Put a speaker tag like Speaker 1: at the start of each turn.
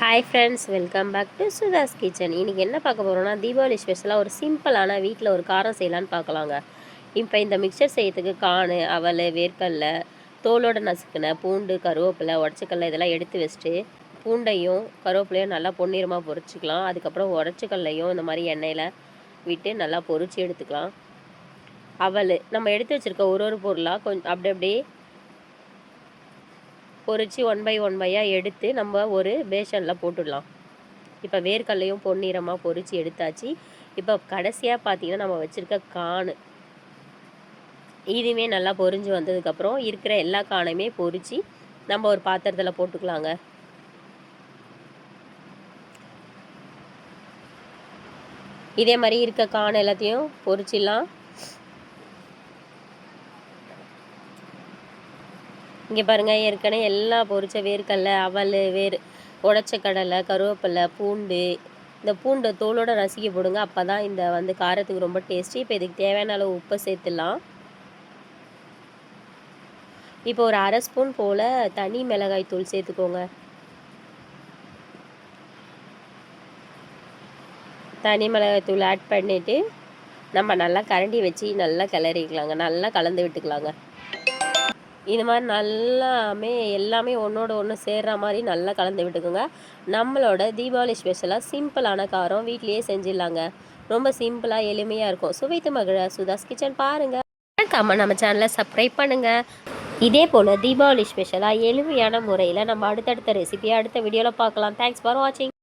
Speaker 1: Hi friends welcome back to Sudha's kitchen இன்றைக்கி என்ன பார்க்க போகிறோம்னா தீபாவளி ஸ்பெஷலாக ஒரு சிம்பிளான வீட்டில் ஒரு காரம் செய்யலான்னு பார்க்கலாங்க. இப்போ இந்த மிக்சர் செய்யறதுக்கு காணு அவல் வேர்க்கடலை தோலோட நசுக்கின பூண்டு கருவேப்பிலை உடச்சிக்கல்ல இதெல்லாம் எடுத்து வச்சுட்டு பூண்டையும் கருவேப்பிலையும் நல்லா பொன்னிறமாக பொரிச்சிக்கலாம். அதுக்கப்புறம் உடச்சிக்கல்லையும் இந்த மாதிரி எண்ணெயில் விட்டு நல்லா பொரிச்சு எடுத்துக்கலாம். அவல் நம்ம எடுத்து வச்சுருக்க ஒரு ஒரு பொருளாக கொஞ்சம் அப்படி அப்படியே பொறிச்சு ஒன் பை ஒன் பையாக எடுத்து நம்ம ஒரு பேஷனில் போட்டுடலாம். இப்போ வேர்க்கடலையும் பொன்னிறமாக பொறிச்சு எடுத்தாச்சு. இப்போ கடைசியாக பார்த்தீங்கன்னா நம்ம வச்சுருக்க காணு இதுவுமே நல்லா பொரிஞ்சு வந்ததுக்கப்புறம் இருக்கிற எல்லா காணையுமே பொறிச்சு நம்ம ஒரு பாத்திரத்தில் போட்டுக்கலாங்க. இதே மாதிரி இருக்க கான் எல்லாத்தையும் பொறிச்சிடலாம். இங்கே பாருங்கள் ஏற்கனவே எல்லா பொரிச்ச வேர்க்கடலை அவல் வேர் உடச்ச கடலை கருவேப்பிலை பூண்டு இந்த பூண்டை தோலோட நசுக்கி போடுங்க. அப்போ தான் இந்த வந்து காரத்துக்கு ரொம்ப டேஸ்டி இப்போ இதுக்கு தேவையான அளவு உப்பை சேர்த்துடலாம். இப்போ ஒரு அரை ஸ்பூன் போல் தனி மிளகாய் தூள் சேர்த்துக்கோங்க. தனி மிளகாய் தூள் ஆட் பண்ணிவிட்டு நம்ம நல்லா கரண்டி வச்சு நல்லா கிளறிக்கலாங்க. நல்லா கலந்து விட்டுக்கலாங்க. இது மாதிரி நல்லாமே எல்லாமே ஒன்றோட ஒன்று சேர்ற மாதிரி நல்லா கலந்து விட்டுக்கோங்க. நம்மளோட தீபாவளி ஸ்பெஷலாக சிம்பிளான காரம் வீட்லேயே செஞ்சிடலாங்க. ரொம்ப சிம்பிளாக எளிமையாக இருக்கும். சுவைத்து மகிழ சுதாஸ் கிச்சன் பாருங்கள் மறக்காமல் நம்ம சேனலை சப்ஸ்கிரைப் பண்ணுங்கள் இதே போல் தீபாவளி ஸ்பெஷலாக எளிமையான முறையில் நம்ம அடுத்தடுத்த ரெசிபியை அடுத்த வீடியோவில் பார்க்கலாம். தேங்க்ஸ் ஃபார் வாட்சிங்